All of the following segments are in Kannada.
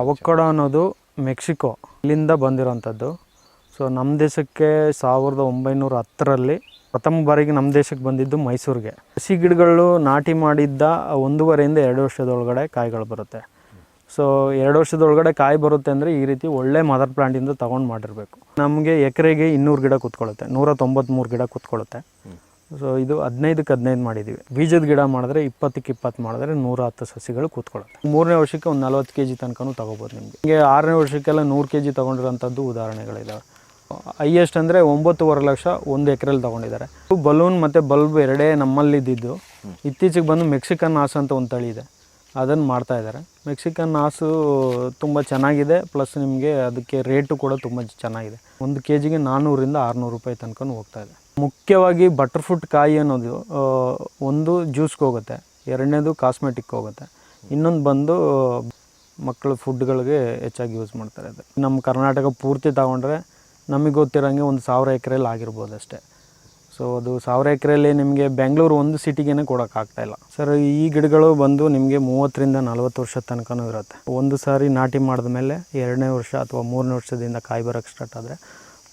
ಅವಕ್ಕಾಡೋ ಅನ್ನೋದು ಮೆಕ್ಸಿಕೋ ಇಲ್ಲಿಂದ ಬಂದಿರೋಂಥದ್ದು. ಸೊ ನಮ್ಮ ದೇಶಕ್ಕೆ ಸಾವಿರದ ಒಂಬೈನೂರ ಹತ್ತರಲ್ಲಿ ಪ್ರಥಮ ಬಾರಿಗೆ ನಮ್ಮ ದೇಶಕ್ಕೆ ಬಂದಿದ್ದು ಮೈಸೂರಿಗೆ. ಹಸಿ ಗಿಡಗಳು ನಾಟಿ ಮಾಡಿದ್ದ ಒಂದೂವರೆಯಿಂದ ಎರಡು ವರ್ಷದೊಳಗಡೆ ಕಾಯಿಗಳು ಬರುತ್ತೆ. ಸೊ ಎರಡು ವರ್ಷದೊಳಗಡೆ ಕಾಯಿ ಬರುತ್ತೆ ಅಂದರೆ ಈ ರೀತಿ ಒಳ್ಳೆ ಮದರ್ ಪ್ಲಾಂಟಿಂದ ತೊಗೊಂಡು ಮಾಡಿರಬೇಕು. ನಮಗೆ ಎಕರೆಗೆ ಇನ್ನೂರು ಗಿಡ ಕೂತ್ಕೊಳ್ಳುತ್ತೆ. ನೂರ ತೊಂಬತ್ತ್ಮೂರು ಗಿಡ ಕೂತ್ಕೊಳ್ಳುತ್ತೆ. ಸೊ ಇದು ಹದಿನೈದಕ್ಕೆ ಹದಿನೈದು ಮಾಡಿದ್ದೀವಿ. ಬೀಜದ ಗಿಡ ಮಾಡಿದ್ರೆ ಇಪ್ಪತ್ತಕ್ಕೆ ಇಪ್ಪತ್ತು ಮಾಡಿದ್ರೆ ನೂರ ಹತ್ತು ಸಸಿಗಳು ಕೂತ್ಕೊಳ್ಳುತ್ತೆ. ಮೂರನೇ ವರ್ಷಕ್ಕೆ ಒಂದು ನಲ್ವತ್ತು ಕೆ ಜಿ ತನಕನೂ ತೊಗೋಬೋದು ನಿಮಗೆ. ಹಿಂಗೆ ಆರನೇ ವರ್ಷಕ್ಕೆಲ್ಲ ನೂರು ಕೆ ಜಿ ತೊಗೊಂಡಿರೋಂಥದ್ದು ಉದಾಹರಣೆಗಳಿದ್ದಾವೆ ಹೈಯೆಸ್ಟ್ ಅಂದರೆ ಒಂಬತ್ತುವರೆ ಲಕ್ಷ ಒಂದು ಎಕರೆಲಿ ತೊಗೊಂಡಿದ್ದಾರೆ. ಬಲೂನ್ ಮತ್ತು ಬಲ್ಬ್ ಎರಡೇ ನಮ್ಮಲ್ಲಿದ್ದಿದ್ದು. ಇತ್ತೀಚೆಗೆ ಬಂದು ಮೆಕ್ಸಿಕನ್ ಹಾಸು ಅಂತ ಒಂದು ತಳಿ ಇದೆ. ಅದನ್ನು ಮಾಡ್ತಾ ಇದ್ದಾರೆ. ಮೆಕ್ಸಿಕನ್ ಹಾಸು ತುಂಬ ಚೆನ್ನಾಗಿದೆ. ಪ್ಲಸ್ ನಿಮಗೆ ಅದಕ್ಕೆ ರೇಟು ಕೂಡ ತುಂಬ ಚೆನ್ನಾಗಿದೆ. ಒಂದು ಕೆ ಜಿಗೆ ನಾನ್ನೂರಿಂದ ಆರುನೂರು ರೂಪಾಯಿ ತನಕ ಹೋಗ್ತಾ ಇದೆ. ಮುಖ್ಯವಾಗಿ ಬಟರ್ ಫ್ರೂಟ್ ಕಾಯಿ ಅನ್ನೋದು ಒಂದು ಜ್ಯೂಸ್ಗೆ ಹೋಗುತ್ತೆ, ಎರಡನೇದು ಕಾಸ್ಮೆಟಿಕ್ ಹೋಗುತ್ತೆ. ಇನ್ನೊಂದು ಬಂದು ಮಕ್ಕಳ ಫುಡ್ಗಳಿಗೆ ಹೆಚ್ಚಾಗಿ ಯೂಸ್ ಮಾಡ್ತಾರೆ ಅದು. ನಮ್ಮ ಕರ್ನಾಟಕ ಪೂರ್ತಿ ತಗೊಂಡ್ರೆ ನಮಗೆ ಗೊತ್ತಿರೋಂಗೆ ಒಂದು ಸಾವಿರ ಎಕರೆಯಲ್ಲಿ ಆಗಿರ್ಬೋದು ಅಷ್ಟೇ. ಸೊ ಅದು ಸಾವಿರ ಎಕರೆಯಲ್ಲಿ ನಿಮಗೆ ಬೆಂಗಳೂರು ಒಂದು ಸಿಟಿಗೇನೆ ಕೊಡೋಕ್ಕಾಗ್ತಾ ಇಲ್ಲ. ಸರ್ ಈ ಗಿಡಗಳು ಬಂದು ನಿಮಗೆ ಮೂವತ್ತರಿಂದ ನಲವತ್ತು ವರ್ಷ ತನಕನೂ ಇರುತ್ತೆ. ಒಂದು ಸಾರಿ ನಾಟಿ ಮಾಡಿದ ಮೇಲೆ ಎರಡನೇ ವರ್ಷ ಅಥವಾ ಮೂರನೇ ವರ್ಷದಿಂದ ಕಾಯಿ ಬರೋಕ್ಕೆ ಸ್ಟಾರ್ಟ್ ಆದರೆ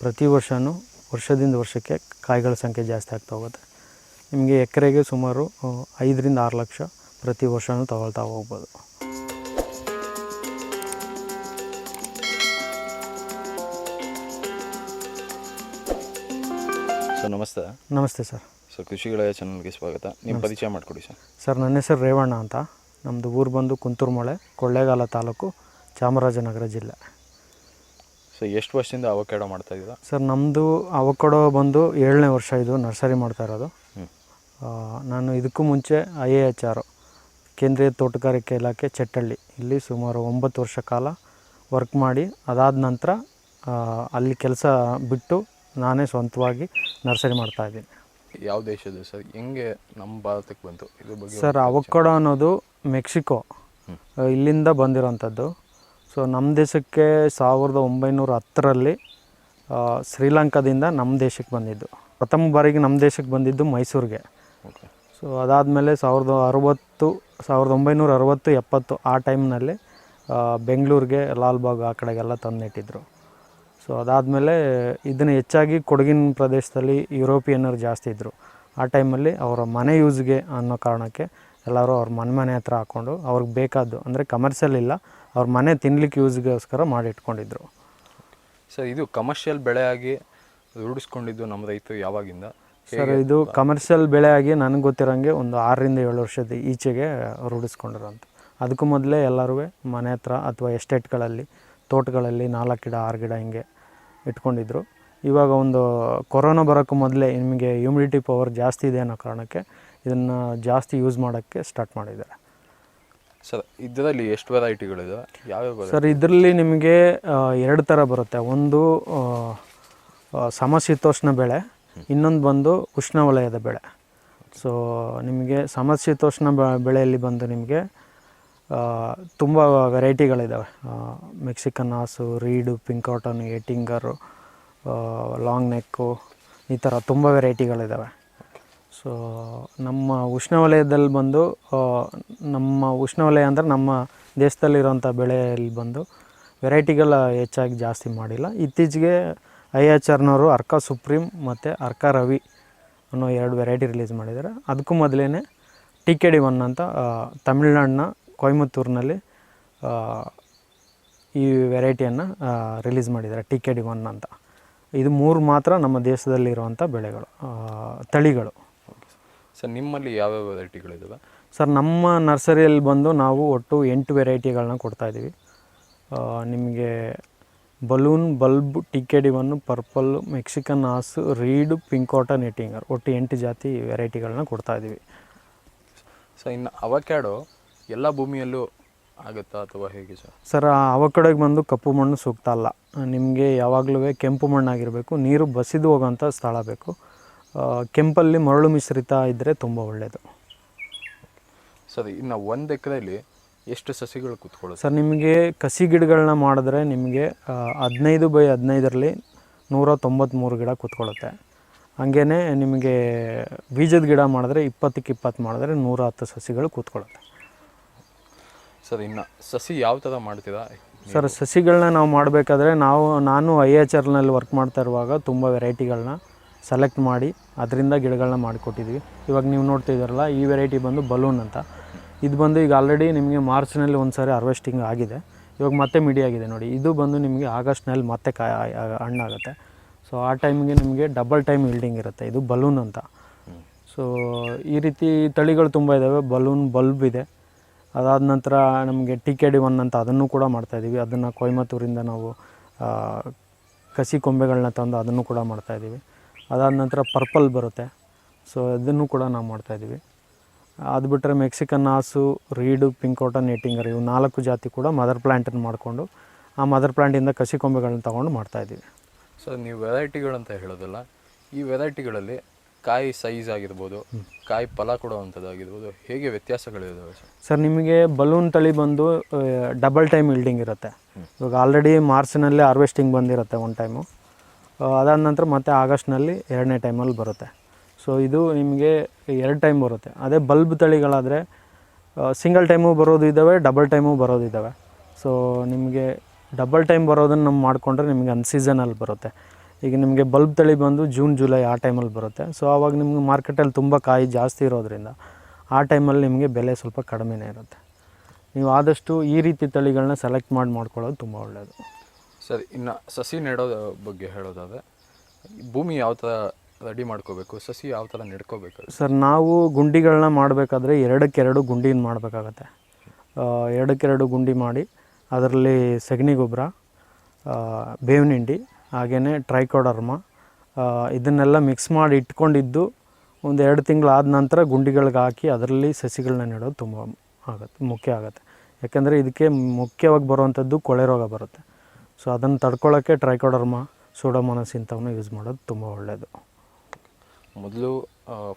ಪ್ರತಿ ವರ್ಷವೂ ವರ್ಷದಿಂದ ವರ್ಷಕ್ಕೆ ಕಾಯಿಗಳ ಸಂಖ್ಯೆ ಜಾಸ್ತಿ ಆಗ್ತಾ ಹೋಗುತ್ತೆ. ನಿಮಗೆ ಎಕರೆಗೆ ಸುಮಾರು ಐದರಿಂದ ಆರು ಲಕ್ಷ ಪ್ರತಿ ವರ್ಷವೂ ತಗೊಳ್ತಾ ಹೋಗ್ಬೋದು. ಸರ್ ನಮಸ್ತೆ. ನಮಸ್ತೆ ಸರ್. ಸರ್ ಕೃಷಿ ಗೆಳೆಯ ಚಾನಲ್ಗೆ ಸ್ವಾಗತ. ನಿಮ್ಮ ಪರಿಚಯ ಮಾಡಿಕೊಡಿ ಸರ್. ಸರ್ ನನ್ನ ಹೆಸರು ರೇವಣ್ಣ ಅಂತ. ನಮ್ಮದು ಊರು ಬಂದು ಕುಂತೂರುಮಳೆ ಕೊಳ್ಳೇಗಾಲ ತಾಲೂಕು ಚಾಮರಾಜನಗರ ಜಿಲ್ಲೆ. ಸೊ ಎಷ್ಟು ವರ್ಷದಿಂದ ಅವಕಾಡೋ ಮಾಡ್ತಾ ಇದ್ದೀರಾ? ಸರ್ ನಮ್ಮದು ಅವಕಾಡೋ ಬಂದು ಏಳನೇ ವರ್ಷ ಇದು ನರ್ಸರಿ ಮಾಡ್ತಾ ಇರೋದು. ನಾನು ಇದಕ್ಕೂ ಮುಂಚೆ ಐ ಎ ಎಚ್ ಆರ್ ಕೇಂದ್ರೀಯ ತೋಟಗಾರಿಕೆ ಇಲಾಖೆ ಚಟ್ಟಳ್ಳಿ. ಇಲ್ಲಿ ಸುಮಾರು ಒಂಬತ್ತು ವರ್ಷ ಕಾಲ ವರ್ಕ್ ಮಾಡಿ ಅದಾದ ನಂತರ ಅಲ್ಲಿ ಕೆಲಸ ಬಿಟ್ಟು ನಾನೇ ಸ್ವಂತವಾಗಿ ನರ್ಸರಿ ಮಾಡ್ತಾ ಇದ್ದೀನಿ. ಯಾವ ದೇಶದ ಸರ್? ಹೆಂಗೆ ನಮ್ಮ ಭಾರತಕ್ಕೆ ಬಂತು? ಇದ್ರ ಬಗ್ಗೆ ಸರ್ ಅವಕಾಡೋ ಅನ್ನೋದು ಮೆಕ್ಸಿಕೋ. ಇಲ್ಲಿಂದ ಬಂದಿರೋಂಥದ್ದು. ಸೊ ನಮ್ಮ ದೇಶಕ್ಕೆ ಸಾವಿರದ ಒಂಬೈನೂರ ಹತ್ತರಲ್ಲಿ ಶ್ರೀಲಂಕಾದಿಂದ ನಮ್ಮ ದೇಶಕ್ಕೆ ಬಂದಿದ್ದು. ಪ್ರಥಮ ಬಾರಿಗೆ ನಮ್ಮ ದೇಶಕ್ಕೆ ಬಂದಿದ್ದು ಮೈಸೂರಿಗೆ. ಸೊ ಅದಾದಮೇಲೆ ಸಾವಿರದ ಅರವತ್ತು ಸಾವಿರದ ಒಂಬೈನೂರ ಅರವತ್ತು ಎಪ್ಪತ್ತು ಆ ಟೈಮ್ನಲ್ಲಿ ಬೆಂಗಳೂರಿಗೆ ಲಾಲ್ಬಾಗ್ ಆ ಕಡೆಗೆಲ್ಲ ತಂದಿಟ್ಟಿದ್ರು. ಸೊ ಅದಾದಮೇಲೆ ಇದನ್ನು ಹೆಚ್ಚಾಗಿ ಕೊಡಗಿನ ಪ್ರದೇಶದಲ್ಲಿ ಯುರೋಪಿಯನ್ನರು ಜಾಸ್ತಿ ಇದ್ದರು ಆ ಟೈಮಲ್ಲಿ ಅವರ ಮನೆ ಯೂಸ್ಗೆ ಅನ್ನೋ ಕಾರಣಕ್ಕೆ ಎಲ್ಲರೂ ಅವ್ರ ಮನೆ ಮನೆ ಹತ್ರ ಹಾಕ್ಕೊಂಡು ಅವ್ರಿಗೆ ಬೇಕಾದ್ದು ಅಂದರೆ ಕಮರ್ಷಿಯಲ್ ಇಲ್ಲ ಅವ್ರ ಮನೆ ತಿನ್ಲಿಕ್ಕೆ ಯೂಸ್ಗೋಸ್ಕರ ಮಾಡಿ ಇಟ್ಕೊಂಡಿದ್ರು ಸರ್ ಇದು ಕಮರ್ಷಿಯಲ್ ಬೆಳೆಯಾಗಿ ರೂಢಿಸ್ಕೊಂಡಿದ್ದು ನಮ್ಮ ರೈತರು ಯಾವಾಗಿಂದ? ಸರ್ ಇದು ಕಮರ್ಷಿಯಲ್ ಬೆಳೆ ಆಗಿ ನನಗೆ ಗೊತ್ತಿರೋಂಗೆ ಒಂದು ಆರರಿಂದ ಏಳು ವರ್ಷದ ಈಚೆಗೆ ರೂಢಿಸ್ಕೊಂಡಿರೋಂಥ ಅದಕ್ಕೂ ಮೊದಲೇ ಎಲ್ಲರೂ ಮನೆ ಹತ್ರ ಅಥವಾ ಎಸ್ಟೇಟ್ಗಳಲ್ಲಿ ತೋಟಗಳಲ್ಲಿ ನಾಲ್ಕು ಗಿಡ ಆರು ಗಿಡ ಹಿಂಗೆ ಇಟ್ಕೊಂಡಿದ್ರು. ಇವಾಗ ಒಂದು ಕೊರೋನಾ ಬರೋಕ್ಕೂ ಮೊದಲೇ ನಿಮಗೆ ಹ್ಯೂಮಿಡಿಟಿ ಪವರ್ ಜಾಸ್ತಿ ಇದೆ ಅನ್ನೋ ಕಾರಣಕ್ಕೆ ಇದನ್ನು ಜಾಸ್ತಿ ಯೂಸ್ ಮಾಡೋಕ್ಕೆ ಸ್ಟಾರ್ಟ್ ಮಾಡಿದ್ದಾರೆ. ಸರ್, ಇದರಲ್ಲಿ ಎಷ್ಟು ವೆರೈಟಿಗಳಿದೆ ಯಾವ್ಯಾವ? ಸರ್, ಇದರಲ್ಲಿ ನಿಮಗೆ ಎರಡು ಥರ ಬರುತ್ತೆ. ಒಂದು ಸಮಶೀತೋಷ್ಣ ಬೆಳೆ, ಇನ್ನೊಂದು ಬಂದು ಉಷ್ಣವಲಯದ ಬೆಳೆ. ಸೊ ನಿಮಗೆ ಸಮಶೀತೋಷ್ಣ ಬೆಳೆಯಲ್ಲಿ ಬಂದು ನಿಮಗೆ ತುಂಬ ವೆರೈಟಿಗಳಿದ್ದಾವೆ Mexican Hass Reed, pink cotton, Ettinger long neck, ಈ ಥರ ತುಂಬ ವೆರೈಟಿಗಳಿದ್ದಾವೆ ಸೊ ನಮ್ಮ ಉಷ್ಣವಲಯದಲ್ಲಿ ಬಂದು ನಮ್ಮ ಉಷ್ಣವಲಯ ಅಂದರೆ ನಮ್ಮ ದೇಶದಲ್ಲಿರೋಂಥ ಬೆಳೆಯಲ್ಲಿ ಬಂದು ವೆರೈಟಿಗಳ ಹೆಚ್ಚಾಗಿ ಜಾಸ್ತಿ ಮಾಡಿಲ್ಲ. ಇತ್ತೀಚೆಗೆ ಐ ಎಚ್ ಆರ್ನವರು ಅರ್ಕ ಸುಪ್ರೀಂ ಮತ್ತು ಅರ್ಕ ರವಿ ಅನ್ನೋ ಎರಡು ವೆರೈಟಿ ರಿಲೀಸ್ ಮಾಡಿದ್ದಾರೆ. ಅದಕ್ಕೂ ಮೊದಲೇ ಟಿ ಕೆ ಡಿ ಒನ್ ಅಂತ ತಮಿಳ್ನಾಡಿನ ಕೊಯಮತ್ತೂರಿನಲ್ಲಿ ಈ ವೆರೈಟಿಯನ್ನು ರಿಲೀಸ್ ಮಾಡಿದ್ದಾರೆ ಟಿ ಕೆ ಡಿ ಒನ್ ಅಂತ. ಇದು ಮೂರು ಮಾತ್ರ ನಮ್ಮ ದೇಶದಲ್ಲಿರುವಂಥ ಬೆಳೆಗಳು ತಳಿಗಳು. ಸರ್ ನಿಮ್ಮಲ್ಲಿ ಯಾವ್ಯಾವ ವೆರೈಟಿಗಳಿದ್ದಾವೆ ಸರ್ ನಮ್ಮ ನರ್ಸರಿಯಲ್ಲಿ ಬಂದು ನಾವು ಒಟ್ಟು ಎಂಟು ವೆರೈಟಿಗಳನ್ನ ಕೊಡ್ತಾಯಿದ್ದೀವಿ ನಿಮಗೆ balloon bulb TKD one purple purple Mexican Hass Reed pink cotton Ettinger ಒಟ್ಟು ಎಂಟು ಜಾತಿ ವೆರೈಟಿಗಳನ್ನ ಕೊಡ್ತಾಯಿದ್ದೀವಿ ಸೊ ಇನ್ನು ಅವಕ್ಯಾಡೋ ಎಲ್ಲ ಭೂಮಿಯಲ್ಲೂ ಆಗುತ್ತಾ ಅಥವಾ ಹೇಗೆ ಸರ್? ಸರ್ ಅವಕಡೆಗೆ ಬಂದು ಕಪ್ಪು ಮಣ್ಣು ಸೂಕ್ತ ಅಲ್ಲ. ನಿಮಗೆ ಯಾವಾಗಲೂ ಕೆಂಪು ಮಣ್ಣಾಗಿರಬೇಕು ನೀರು ಬಸಿದು ಹೋಗೋಂಥ ಸ್ಥಳ ಬೇಕು. ಕೆಂಪಲ್ಲಿ ಮರಳು ಮಿಶ್ರಿತ ಇದ್ದರೆ ತುಂಬ ಒಳ್ಳೆಯದು ಸರಿ ಇನ್ನು ಒಂದು ಎಕರೆಯಲ್ಲಿ ಎಷ್ಟು ಸಸಿಗಳು ಕೂತ್ಕೊಳ್ಳುತ್ತೆ? ಸರ್ ನಿಮಗೆ ಕಸಿ ಗಿಡಗಳನ್ನ ಮಾಡಿದ್ರೆ ನಿಮಗೆ ಹದಿನೈದು ಬೈ ಹದಿನೈದರಲ್ಲಿ ನೂರ ತೊಂಬತ್ತ್ಮೂರು ಗಿಡ ಕೂತ್ಕೊಳ್ಳುತ್ತೆ. ಹಾಗೇ ನಿಮಗೆ ಬೀಜದ ಗಿಡ ಮಾಡಿದ್ರೆ ಇಪ್ಪತ್ತಕ್ಕೆ ಇಪ್ಪತ್ತು ಮಾಡಿದ್ರೆ ನೂರ ಹತ್ತು ಸಸಿಗಳು ಕೂತ್ಕೊಳ್ಳುತ್ತೆ. ಸರ್ ಇನ್ನು ಸಸಿ ಯಾವ ಥರ ಮಾಡ್ತೀರಾ? ಸರ್ ಸಸಿಗಳನ್ನ ನಾವು ಮಾಡಬೇಕಾದ್ರೆ ನಾವು ನಾನು ಐ ಎಚ್ ಆರ್ನಲ್ಲಿ ವರ್ಕ್ ಮಾಡ್ತಾ ಇರುವಾಗ ತುಂಬ ವೆರೈಟಿಗಳನ್ನ ಸೆಲೆಕ್ಟ್ ಮಾಡಿ ಅದರಿಂದ ಗಿಡಗಳನ್ನ ಮಾಡಿಕೊಟ್ಟಿದ್ವಿ. ಇವಾಗ ನೀವು ನೋಡ್ತಾ ಇದ್ದಾರಲ್ಲ, ಈ ವೆರೈಟಿ ಬಂದು ಬಲೂನ್ ಅಂತ. ಇದು ಬಂದು ಈಗ ಆಲ್ರೆಡಿ ನಿಮಗೆ ಮಾರ್ಚ್ನಲ್ಲಿ ಒಂದು ಸಾರಿ ಹಾರ್ವೆಸ್ಟಿಂಗ್ ಆಗಿದೆ. ಇವಾಗ ಮತ್ತೆ ಮಿಡಿ ಆಗಿದೆ ನೋಡಿ. ಇದು ಬಂದು ನಿಮಗೆ ಆಗಸ್ಟ್ನಲ್ಲಿ ಮತ್ತೆ ಕಾಯಿ ಹಣ್ಣಾಗುತ್ತೆ ಸೊ ಆ ಟೈಮಿಗೆ ನಿಮಗೆ ಡಬಲ್ ಟೈಮ್ ಇಲ್ಡಿಂಗ್ ಇರುತ್ತೆ. ಇದು ಬಲೂನ್ ಅಂತ. ಸೊ ಈ ರೀತಿ ತಳಿಗಳು ತುಂಬ ಇದ್ದಾವೆ ಬಲೂನ್ ಬಲ್ಬ್ ಇದೆ. ಅದಾದ ನಂತರ ನಮಗೆ ಟಿ ಕೆ ಡಿ ಒನ್ ಅಂತ ಅದನ್ನು ಕೂಡ ಮಾಡ್ತಾಯಿದ್ದೀವಿ ಅದನ್ನು ಕೊಯಮತ್ತೂರಿಂದ ನಾವು ಕಸಿ ಕೊಂಬೆಗಳನ್ನ ತಂದು ಅದನ್ನು ಕೂಡ ಮಾಡ್ತಾಯಿದ್ದೀವಿ ಅದಾದ ನಂತರ ಪರ್ಪಲ್ ಬರುತ್ತೆ. ಸೊ ಅದನ್ನು ಕೂಡ ನಾವು ಮಾಡ್ತಾಯಿದ್ದೀವಿ ಅದು ಬಿಟ್ಟರೆ ಮೆಕ್ಸಿಕನ್ ಹಾಸು ರೀಡು ಪಿಂಕೋಟ ನೇಟಿಂಗರ್ ಇವು ನಾಲ್ಕು ಜಾತಿ ಕೂಡ ಮದರ್ ಪ್ಲ್ಯಾಂಟನ್ನು ಮಾಡಿಕೊಂಡು ಆ ಮದರ್ ಪ್ಲ್ಯಾಂಟಿಂದ ಕಸಿ ಕೊಂಬೆಗಳನ್ನ ತೊಗೊಂಡು ಮಾಡ್ತಾಯಿದ್ದೀವಿ ಸೊ ನೀವು ವೆರೈಟಿಗಳಂತ ಹೇಳೋದಲ್ಲ ಈ ವೆರೈಟಿಗಳಲ್ಲಿ ಕಾಯಿ ಸೈಜ್ ಆಗಿರ್ಬೋದು ಕಾಯಿ ಫಲ ಕೊಡುವಂಥದ್ದಾಗಿರ್ಬೋದು ಹೇಗೆ ವ್ಯತ್ಯಾಸಗಳಿದಾವೆ ಸರ್? ಸರ್ ನಿಮಗೆ ಬಲೂನ್ ತಳಿ ಬಂದು ಡಬಲ್ ಟೈಮ್ ಇಲ್ಡಿಂಗ್ ಇರುತ್ತೆ. ಇವಾಗ ಆಲ್ರೆಡಿ ಮಾರ್ಚ್ನಲ್ಲೇ ಹಾರ್ವೆಸ್ಟಿಂಗ್ ಬಂದಿರುತ್ತೆ ಒನ್ ಟೈಮು ಅದಾದ ನಂತರ ಮತ್ತೆ ಆಗಸ್ಟ್ನಲ್ಲಿ ಎರಡನೇ ಟೈಮಲ್ಲಿ ಬರುತ್ತೆ. ಸೊ ಇದು ನಿಮಗೆ ಎರಡು ಟೈಮ್ ಬರುತ್ತೆ. ಅದೇ ಬಲ್ಬ್ ತಳಿಗಳಾದರೆ ಸಿಂಗಲ್ ಟೈಮು ಬರೋದು ಇದ್ದಾವೆ ಡಬಲ್ ಟೈಮು ಬರೋದು ಇದ್ದಾವೆ. ಸೊ ನಿಮಗೆ ಡಬಲ್ ಟೈಮ್ ಬರೋದನ್ನು ನಮ್ಮ ಮಾಡಿಕೊಂಡ್ರೆ ನಿಮಗೆ ಅನ್ ಸೀಸನಲ್ಲಿ ಬರುತ್ತೆ. ಈಗ ನಿಮಗೆ ಬಲ್ಬ್ ತಳಿ ಬಂದು ಜೂನ್ ಜುಲೈ ಆ ಟೈಮಲ್ಲಿ ಬರುತ್ತೆ. ಸೊ ಆವಾಗ ನಿಮ್ಗೆ ಮಾರ್ಕೆಟಲ್ಲಿ ತುಂಬ ಕಾಯಿ ಜಾಸ್ತಿ ಇರೋದ್ರಿಂದ ಆ ಟೈಮಲ್ಲಿ ನಿಮಗೆ ಬೆಲೆ ಸ್ವಲ್ಪ ಕಡಿಮೆನೇ ಇರುತ್ತೆ. ನೀವು ಆದಷ್ಟು ಈ ರೀತಿ ತಳಿಗಳನ್ನ ಸೆಲೆಕ್ಟ್ ಮಾಡಿ ಮಾಡ್ಕೊಳ್ಳೋದು ತುಂಬ ಒಳ್ಳೆಯದು ಸರ್, ಇನ್ನು ಸಸಿ ನೆಡೋದ ಬಗ್ಗೆ ಹೇಳೋದಾದರೆ, ಭೂಮಿ ಯಾವ ಥರ ರೆಡಿ ಮಾಡ್ಕೋಬೇಕು, ಸಸಿ ಯಾವ ಥರ ನೆಡ್ಕೋಬೇಕು? ಸರ್, ನಾವು ಗುಂಡಿಗಳನ್ನ ಮಾಡಬೇಕಾದ್ರೆ ಎರಡಕ್ಕೆರಡು ಗುಂಡಿನ ಮಾಡಬೇಕಾಗತ್ತೆ. ಎರಡಕ್ಕೆರಡು ಗುಂಡಿ ಮಾಡಿ ಅದರಲ್ಲಿ ಸಗಣಿ ಗೊಬ್ಬರ ಬೇವಿನ ಹಿಂಡಿ ಟ್ರೈಕೋಡರ್ಮ ಇದನ್ನೆಲ್ಲ ಮಿಕ್ಸ್ ಮಾಡಿ ಇಟ್ಕೊಂಡಿದ್ದು ಒಂದು ಎರಡು ತಿಂಗಳಾದ ನಂತರ ಗುಂಡಿಗಳಿಗೆ ಹಾಕಿ ಅದರಲ್ಲಿ ಸಸಿಗಳನ್ನ ನೆಡೋದು ತುಂಬ ಆಗುತ್ತೆ, ಮುಖ್ಯ ಆಗುತ್ತೆ. ಯಾಕೆಂದರೆ ಇದಕ್ಕೆ ಮುಖ್ಯವಾಗಿ ಬರುವಂಥದ್ದು ಕೊಳೆ ರೋಗ ಬರುತ್ತೆ. ಸೊ ಅದನ್ನು ತಡ್ಕೊಳ್ಳೋಕ್ಕೆ ಟ್ರೈಕೋಡರ್ಮ ಸೂಡೋಮೋನಸ್ ಇಂಥವನ್ನ ಯೂಸ್ ಮಾಡೋದು ತುಂಬ ಒಳ್ಳೆಯದು ಮೊದಲು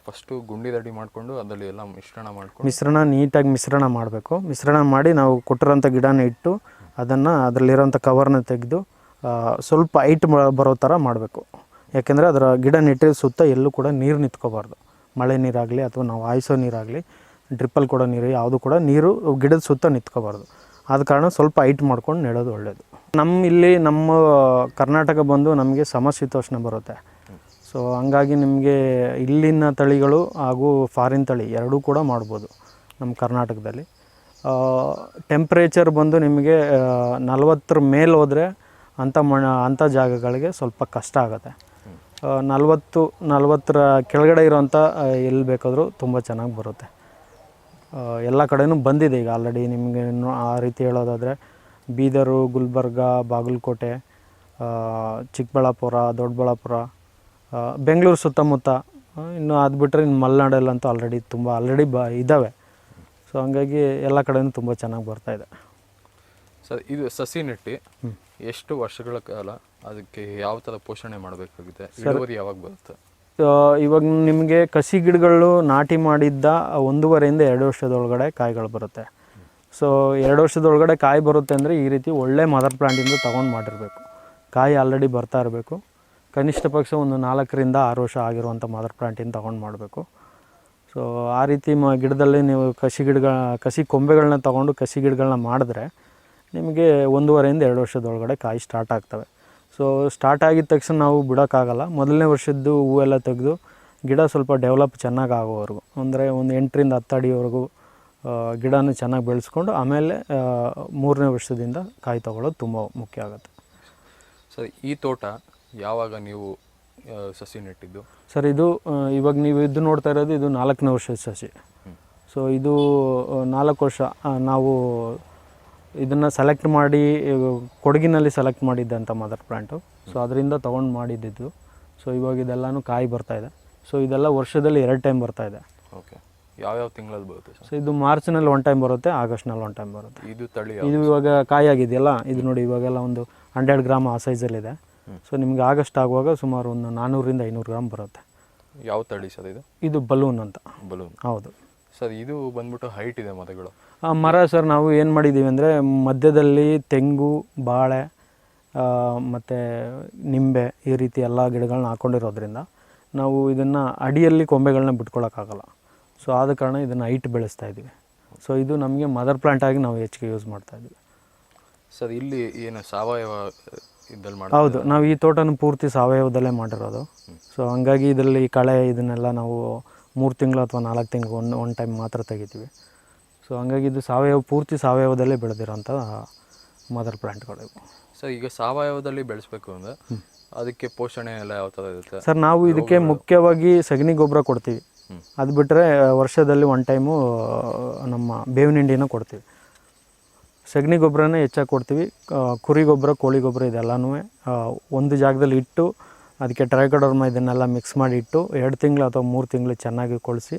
ಫಸ್ಟು ಗುಂಡಿ ದಡಿ ಮಾಡಿಕೊಂಡು ಅದರಲ್ಲಿ ಎಲ್ಲ ಮಿಶ್ರಣ ಮಾಡಿಕೊಂಡು ಮಿಶ್ರಣ ನೀಟಾಗಿ ಮಿಶ್ರಣ ಮಾಡಬೇಕು. ಮಿಶ್ರಣ ಮಾಡಿ ನಾವು ಕೊಟ್ಟಿರೋಂಥ ಗಿಡನ ಇಟ್ಟು ಅದನ್ನು ಅದರಲ್ಲಿರೋಂಥ ಕವರ್ನ ತೆಗೆದು ಸ್ವಲ್ಪ ಹೈಟ್ ಬರೋ ಥರ ಮಾಡಬೇಕು. ಯಾಕೆಂದರೆ ಅದರ ಗಿಡ ನೆಟ್ಟಿದ ಸುತ್ತ ಎಲ್ಲೂ ಕೂಡ ನೀರು ನಿಂತ್ಕೋಬಾರ್ದು. ಮಳೆ ನೀರಾಗಲಿ ಅಥವಾ ನಾವು ಆಯಿಸೋ ನೀರಾಗಲಿ ಡ್ರಿಪ್ಪಲ್ಲಿ ಕೊಡೋ ನೀರು ಯಾವುದು ಕೂಡ ನೀರು ಗಿಡದ ಸುತ್ತ ನಿಂತ್ಕೋಬಾರ್ದು. ಆದ ಕಾರಣ ಸ್ವಲ್ಪ ಹೈಟ್ ಮಾಡ್ಕೊಂಡು ನೆಡೋದು ಒಳ್ಳೆಯದು ನಮ್ಮ ಇಲ್ಲಿ ನಮ್ಮ ಕರ್ನಾಟಕ ಬಂದು ನಮಗೆ ಸಮಶೀತೋಷ್ಣ ಬರುತ್ತೆ. ಸೊ ಹಂಗಾಗಿ ನಿಮಗೆ ಇಲ್ಲಿನ ತಳಿಗಳು ಹಾಗೂ ಫಾರಿನ್ ತಳಿ ಎರಡೂ ಕೂಡ ಮಾಡ್ಬೋದು ನಮ್ಮ ಕರ್ನಾಟಕದಲ್ಲಿ. ಟೆಂಪ್ರೇಚರ್ ಬಂದು ನಿಮಗೆ ನಲವತ್ತರ ಮೇಲೆ ಹೋದರೆ ಅಂಥ ಮಣ ಅಂಥ ಜಾಗಗಳಿಗೆ ಸ್ವಲ್ಪ ಕಷ್ಟ ಆಗುತ್ತೆ. ನಲವತ್ತು, ನಲವತ್ತರ ಕೆಳಗಡೆ ಇರೋಂಥ ಎಲ್ಲಿ ಬೇಕಾದರೂ ತುಂಬ ಚೆನ್ನಾಗಿ ಬರುತ್ತೆ. ಎಲ್ಲ ಕಡೆನೂ ಬಂದಿದೆ ಈಗ ಆಲ್ರೆಡಿ ನಿಮಗೆ ಆ ರೀತಿ ಹೇಳೋದಾದರೆ. ಬೀದರು ಗುಲ್ಬರ್ಗ ಬಾಗಲಕೋಟೆ ಚಿಕ್ಕಬಳ್ಳಾಪುರ ದೊಡ್ಡಬಳ್ಳಾಪುರ ಬೆಂಗಳೂರು ಸುತ್ತಮುತ್ತ ಇನ್ನು ಅದು ಬಿಟ್ಟರೆ ಇನ್ನು ಮಲೆನಾಡಲ್ಲಂತೂ ಆಲ್ರೆಡಿ ತುಂಬ ಆಲ್ರೆಡಿ ಬ ಇದ್ದಾವೆ ಸೊ ಹಂಗಾಗಿ ಎಲ್ಲ ಕಡೆಯೂ ತುಂಬ ಚೆನ್ನಾಗಿ ಬರ್ತಾ ಇದೆ. ಸರ್ ಇದು ಸಸಿ ನೆಟ್ಟಿ ಎಷ್ಟು ವರ್ಷಗಳ ಕಾಲ ಅದಕ್ಕೆ ಯಾವ ಥರ ಪೋಷಣೆ ಮಾಡಬೇಕಾಗಿದೆ? ಇಳುವರಿ ಯಾವಾಗ ಬರುತ್ತೆ? ಇವಾಗ ನಿಮಗೆ ಕಸಿ ಗಿಡಗಳು ನಾಟಿ ಮಾಡಿದ್ದ ಒಂದೂವರೆಯಿಂದ ಎರಡು ವರ್ಷದೊಳಗಡೆ ಕಾಯಿಗಳು ಬರುತ್ತೆ. ಸೊ ಎರಡು ವರ್ಷದೊಳಗಡೆ ಕಾಯಿ ಬರುತ್ತೆ ಅಂದರೆ ಈ ರೀತಿ ಒಳ್ಳೆ ಮದರ್ ಪ್ಲಾಂಟಿಂದ ತೊಗೊಂಡು ಮಾಡಿರಬೇಕು. ಕಾಯಿ ಆಲ್ರೆಡಿ ಬರ್ತಾ ಇರಬೇಕು. ಕನಿಷ್ಠ ಪಕ್ಷ ಒಂದು ನಾಲ್ಕರಿಂದ ಆರು ವರ್ಷ ಆಗಿರುವಂಥ ಮದರ್ ಪ್ಲಾಂಟಿಂದ ತೊಗೊಂಡು ಮಾಡಬೇಕು. ಸೊ ಆ ರೀತಿ ಮ ಗಿಡದಲ್ಲಿ ನೀವು ಕಸಿ ಗಿಡಗಳ, ಕಸಿ ಕೊಂಬೆಗಳನ್ನ ತೊಗೊಂಡು ಕಸಿ ಗಿಡಗಳನ್ನ ಮಾಡಿದ್ರೆ ನಿಮಗೆ ಒಂದೂವರೆಯಿಂದ ಎರಡು ವರ್ಷದೊಳಗಡೆ ಕಾಯಿ ಸ್ಟಾರ್ಟ್ ಆಗ್ತವೆ. ಸೊ ಸ್ಟಾರ್ಟ್ ಆಗಿದ ತಕ್ಷಣ ನಾವು ಬಿಡೋಕ್ಕಾಗಲ್ಲ. ಮೊದಲನೇ ವರ್ಷದ್ದು ಹೂವೆಲ್ಲ ತೆಗೆದು ಗಿಡ ಸ್ವಲ್ಪ ಡೆವಲಪ್ ಚೆನ್ನಾಗಿ ಆಗೋವರೆಗೂ. ಅಂದರೆ ಒಂದು ಎಂಟರಿಂದ ಹತ್ತು ಅಡಿವರೆಗೂ ಗಿಡನ ಚೆನ್ನಾಗಿ ಬೆಳೆಸ್ಕೊಂಡು ಆಮೇಲೆ ಮೂರನೇ ವರ್ಷದಿಂದ ಕಾಯಿ ತಗೊಳ್ಳೋದು ತುಂಬ ಮುಖ್ಯ ಆಗುತ್ತೆ. ಸರ್ ಈ ತೋಟ ಯಾವಾಗ ನೀವು ಸಸಿ ನೆಟ್ಟಿದ್ದು? ಸರ್ ಇದು ಇವಾಗ ನೀವು ಇದು ನೋಡ್ತಾ ಇರೋದು ಇದು ನಾಲ್ಕನೇ ವರ್ಷದ ಸಸಿ. ಸೊ ಇದು ನಾಲ್ಕು ವರ್ಷ ನಾವು ಇದನ್ನು ಸೆಲೆಕ್ಟ್ ಮಾಡಿ ಕೊಡಗಿನಲ್ಲಿ ಸೆಲೆಕ್ಟ್ ಮಾಡಿದ್ದಂಥ ಮದರ್ ಪ್ಲಾಂಟು ಸೊ ಅದರಿಂದ ತೊಗೊಂಡು ಮಾಡಿದ್ದಿದ್ದು ಸೊ ಇವಾಗ ಇದೆಲ್ಲನೂ ಕಾಯಿ ಬರ್ತಾ ಇದೆ. ಸೊ ಇದೆಲ್ಲ ವರ್ಷದಲ್ಲಿ ಎರಡು ಟೈಮ್ ಬರ್ತಾಯಿದೆ ಯಾವ್ಯಾವ ತಿಂಗಳಲ್ಲಿ ಬರುತ್ತೆ ಸೊ ಇದು ಮಾರ್ಚ್ನಲ್ಲಿ ಒನ್ ಟೈಮ್ ಬರುತ್ತೆ ಆಗಸ್ಟ್ನಲ್ಲಿ ಒನ್ ಟೈಮ್ ಬರುತ್ತೆ. ಇದು ತಳಿ ಇದು ಇವಾಗ ಕಾಯಿ ಆಗಿದೆಯಲ್ಲ ಇದು ನೋಡಿ ಇವಾಗೆಲ್ಲ ಒಂದು ಹಂಡ್ರೆಡ್ ಗ್ರಾಮ್ ಆ ಸೈಜಲ್ಲಿದೆ ಸೊ ನಿಮಗೆ ಆಗಸ್ಟ್ ಆಗುವಾಗ ಸುಮಾರು ಒಂದು ನಾನ್ನೂರಿಂದ ಐನೂರು ಗ್ರಾಮ್ ಬರುತ್ತೆ. ಯಾವ ತಳಿ ಸರ್ ಇದು? ಇದು ಬಲೂನ್ ಅಂತ. ಬಲೂನ್ ಹೌದು. ಸರ್ ಇದು ಬಂದ್ಬಿಟ್ಟು ಹೈಟ್ ಇದೆ ಮರಗಳು ಆ ಮರ ಸರ್ ನಾವು ಏನು ಮಾಡಿದ್ದೀವಿ ಅಂದರೆ ಮಧ್ಯದಲ್ಲಿ ತೆಂಗು ಬಾಳೆ ಮತ್ತು ನಿಂಬೆ ಈ ರೀತಿ ಎಲ್ಲ ಗಿಡಗಳನ್ನ ಹಾಕ್ಕೊಂಡಿರೋದ್ರಿಂದ ನಾವು ಇದನ್ನು ಅಡಿಯಲ್ಲಿ ಕೊಂಬೆಗಳನ್ನ ಬಿಟ್ಕೊಳ್ಳೋಕ್ಕಾಗಲ್ಲ ಸೊ ಆದ ಕಾರಣ ಇದನ್ನು ಹೈಟ್ ಬೆಳೆಸ್ತಾ ಇದ್ದೀವಿ. ಸೊ ಇದು ನಮಗೆ ಮದರ್ ಪ್ಲಾಂಟಾಗಿ ನಾವು ಹೆಚ್ಚಿಗೆ ಯೂಸ್ ಮಾಡ್ತಾ ಇದ್ದೀವಿ. ಸರ್ ಇಲ್ಲಿ ಏನು ಸಾವಯವ ಇದ್ದಲ್ಲಿ ಹೌದು ನಾವು ಈ ತೋಟನ ಪೂರ್ತಿ ಸಾವಯವದಲ್ಲೇ ಮಾಡಿರೋದು. ಸೊ ಹಂಗಾಗಿ ಇದರಲ್ಲಿ ಕಳೆ ಇದನ್ನೆಲ್ಲ ನಾವು ಮೂರು ತಿಂಗಳು ಅಥವಾ ನಾಲ್ಕು ತಿಂಗಳು ಒನ್ ಒನ್ ಟೈಮ್ ಮಾತ್ರ ತೆಗಿತೀವಿ. ಸೊ ಹಂಗಾಗಿ ಇದು ಸಾವಯವ ಪೂರ್ತಿ ಸಾವಯವದಲ್ಲೇ ಬೆಳೆದಿರೋಂಥ ಮದರ್ ಪ್ಲಾಂಟ್ಗಳು ಸರ್ ಈಗ ಸಾವಯವದಲ್ಲಿ ಬೆಳೆಸ್ಬೇಕು ಅಂದರೆ ಅದಕ್ಕೆ ಪೋಷಣೆ ಎಲ್ಲ ಯಾವ ಥರ ಇರುತ್ತೆ? ಸರ್ ನಾವು ಇದಕ್ಕೆ ಮುಖ್ಯವಾಗಿ ಸಗಣಿ ಗೊಬ್ಬರ ಕೊಡ್ತೀವಿ. ಅದು ಬಿಟ್ಟರೆ ವರ್ಷದಲ್ಲಿ ಒನ್ ಟೈಮು ನಮ್ಮ ಬೇವಿನ ಹಿಂಡಿನ ಕೊಡ್ತೀವಿ. ಸಗಣಿ ಗೊಬ್ಬರನೇ ಹೆಚ್ಚಾಗಿ ಕೊಡ್ತೀವಿ. ಕುರಿ ಗೊಬ್ಬರ ಕೋಳಿ ಗೊಬ್ಬರ ಇದೆಲ್ಲನೂ ಒಂದು ಜಾಗದಲ್ಲಿ ಇಟ್ಟು ಅದಕ್ಕೆ ಟ್ರೈಕಡರ್ಮ ಇದನ್ನೆಲ್ಲ ಮಿಕ್ಸ್ ಮಾಡಿ ಇಟ್ಟು ಎರಡು ತಿಂಗಳು ಅಥವಾ ಮೂರು ತಿಂಗಳು ಚೆನ್ನಾಗಿ ಕೊಳಿಸಿ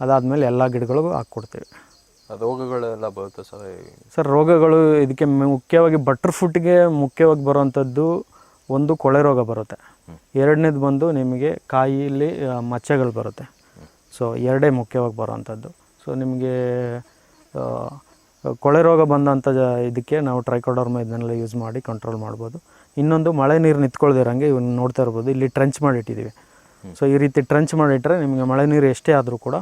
ಅದಾದಮೇಲೆ ಎಲ್ಲ ಗಿಡಗಳಿಗೂ ಹಾಕ್ಕೊಡ್ತೀವಿ. ರೋಗಗಳೆಲ್ಲ ಬರುತ್ತೆ ಸರ್? ಸರ್ ರೋಗಗಳು ಇದಕ್ಕೆ ಮುಖ್ಯವಾಗಿ ಬಟರ್ ಫುಟ್ಗೆ ಮುಖ್ಯವಾಗಿ ಬರುವಂಥದ್ದು ಒಂದು ಕೊಳೆ ರೋಗ ಬರುತ್ತೆ. ಎರಡನೇದು ಬಂದು ನಿಮಗೆ ಕಾಯಿಲಿ ಮಚ್ಚೆಗಳು ಬರುತ್ತೆ. ಸೊ ಎರಡೇ ಮುಖ್ಯವಾಗಿ ಬರೋವಂಥದ್ದು. ಸೊ ನಿಮಗೆ ಕೊಳೆ ರೋಗ ಬಂದಂಥ ಜ- ಇದಕ್ಕೆ ನಾವು ಟ್ರೈಕೋಡರ್ಮ ಇದನ್ನೆಲ್ಲ ಯೂಸ್ ಮಾಡಿ ಕಂಟ್ರೋಲ್ ಮಾಡ್ಬೋದು. ಇನ್ನೊಂದು ಮಳೆ ನೀರು ನಿಂತ್ಕೊಳ್ದಿರಂಗೆ ಇವನ್ನ ನೋಡ್ತಾ ಇರ್ಬೋದು. ಇಲ್ಲಿ ಟ್ರಂಚ್ ಮಾಡಿಟ್ಟಿದ್ದೀವಿ. ಸೊ ಈ ರೀತಿ ಟ್ರಂಚ್ ಮಾಡಿಟ್ರೆ ನಿಮಗೆ ಮಳೆ ನೀರು ಎಷ್ಟೇ ಆದರೂ ಕೂಡ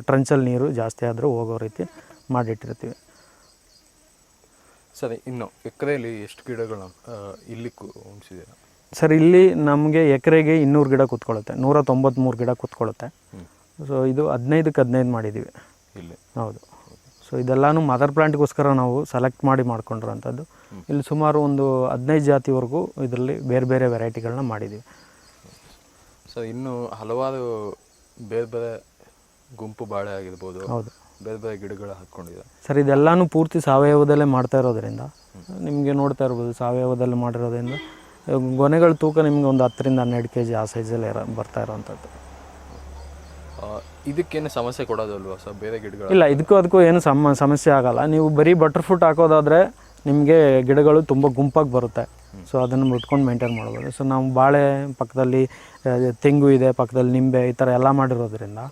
ಟ್ರಂಚಲ್ಲಿ ನೀರು ಜಾಸ್ತಿ ಆದರೂ ಹೋಗೋ ರೀತಿ ಮಾಡಿಟ್ಟಿರ್ತೀವಿ. ಸರಿ ಇನ್ನು ಎಕರೆಯಲ್ಲಿ ಎಷ್ಟು ಗಿಡಗಳು ಇಲ್ಲಿ ಸರ್ ಇಲ್ಲಿ ನಮಗೆ ಎಕರೆಗೆ ಇನ್ನೂರು ಗಿಡ ಕೂತ್ಕೊಳ್ಳುತ್ತೆ. ನೂರ ತೊಂಬತ್ತ್ಮೂರು ಗಿಡ ಕೂತ್ಕೊಳ್ಳುತ್ತೆ. ಸೊ ಇದು ಹದಿನೈದಕ್ಕೆ ಹದಿನೈದು ಮಾಡಿದ್ದೀವಿ. ಇಲ್ಲಿ. ಹೌದು. ಸೊ ಇದೆಲ್ಲನೂ ಮದರ್ ಪ್ಲಾಂಟ್ಗೋಸ್ಕರ ನಾವು ಸೆಲೆಕ್ಟ್ ಮಾಡಿ ಮಾಡ್ಕೊಂಡಿರೋಂಥದ್ದು ಇಲ್ಲಿ ಸುಮಾರು ಒಂದು ಹದಿನೈದು ಜಾತಿವರೆಗೂ ಇದರಲ್ಲಿ ಬೇರೆ ಬೇರೆ ವೆರೈಟಿಗಳನ್ನ ಮಾಡಿದ್ದೀವಿ. ಸೊ ಇನ್ನು ಹಲವಾರು ಬೇರೆ ಬೇರೆ ಗುಂಪು ಬಾಳೆ ಆಗಿರ್ಬೋದು ಹೌದು. ಬೇರೆ ಬೇರೆ ಗಿಡಗಳು ಹಾಕ್ಕೊಂಡಿದೆ ಸರ್ ಇದೆಲ್ಲನೂ ಪೂರ್ತಿ ಸಾವಯವದಲ್ಲೇ ಮಾಡ್ತಾ ಇರೋದ್ರಿಂದ ನಿಮಗೆ ನೋಡ್ತಾ ಇರ್ಬೋದು ಸಾವಯವದಲ್ಲಿ ಮಾಡಿರೋದ್ರಿಂದ ಗೊನೆಗಳ ತೂಕ ನಿಮಗೆ ಒಂದು ಹತ್ತರಿಂದ ಹನ್ನೆರಡು ಕೆ ಜಿ ಆ ಸೈಜಲ್ಲಿ ಇರೋ ಬರ್ತಾ ಇರೋವಂಥದ್ದು. ಇದಕ್ಕೇನು ಸಮಸ್ಯೆ ಕೊಡೋದಲ್ವಾ ಸರ್? ಬೇರೆ ಗಿಡಗಳು? ಇಲ್ಲ ಇದಕ್ಕೂ ಅದಕ್ಕೂ ಏನು ಸಮ ಸಮಸ್ಯೆ ಆಗಲ್ಲ. ನೀವು ಬರೀ ಬಟರ್ ಫ್ರೂಟ್ ಹಾಕೋದಾದರೆ ನಿಮಗೆ ಗಿಡಗಳು ತುಂಬ ಗುಂಪಾಗಿ ಬರುತ್ತೆ. ಸೊ ಅದನ್ನು ಮುಟ್ಕೊಂಡು ಮೇಂಟೈನ್ ಮಾಡ್ಬೋದು. ಸೊ ನಾವು ಬಾಳೆ ಪಕ್ಕದಲ್ಲಿ ತೆಂಗು ಇದೆ ಪಕ್ಕದಲ್ಲಿ ನಿಂಬೆ ಈ ಥರ ಎಲ್ಲ ಮಾಡಿರೋದ್ರಿಂದ